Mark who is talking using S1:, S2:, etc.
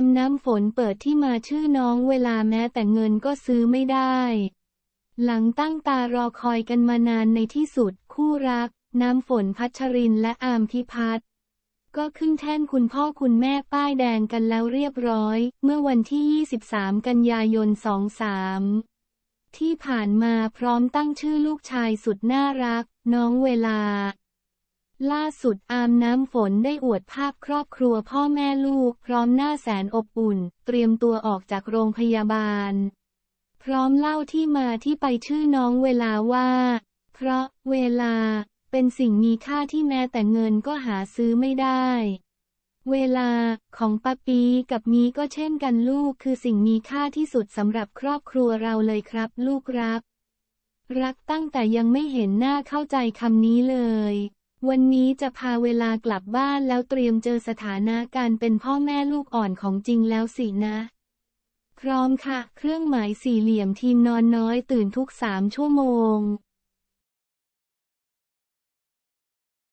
S1: ามน้ำฝนเปิดที่มาชื่อน้องเวลาแม้แต่เงินก็ซื้อไม่ได้ หลังตั้งตารอคอยกันมานานในที่สุด คู่รัก น้ำฝนพัชรินและอามพิพัฒน์ก็ขึ้นแท่นคุณพ่อคุณแม่ป้ายแดงกันแล้วเรียบร้อย เมื่อวันที่ 23 กันยายน 23 ที่ผ่านมาพร้อมตั้งชื่อลูกชายสุดน่ารัก น้องเวลา ล่าสุดอามน้ำฝนได้อวดภาพครอบครัวพ่อแม่ลูก พร้อมหน้าแสนอบอุ่น เตรียมตัวออกจากโรงพยาบาล พร้อมเล่าที่มาที่ไปชื่อน้องเวลาว่า เพราะเวลา เป็นสิ่งมีค่าที่แม้แต่เงินก็หาซื้อไม่ได้ เวลาของปาปีกับมีก็เช่นกันลูกคือสิ่งมีค่าที่สุดสำหรับครอบครัวเราเลยครับ ลูกรัก รักตั้งแต่ยังไม่เห็นหน้าเข้าใจคำนี้เลย วันนี้จะพาเวลากลับบ้านแล้วเตรียมเจอสถานะการเป็นพ่อแม่ลูกอ่อนของจริงแล้วสินะ พร้อมค่ะ เครื่องหมายสี่เหลี่ยมทีมนอนน้อยตื่นทุกสามชั่วโมง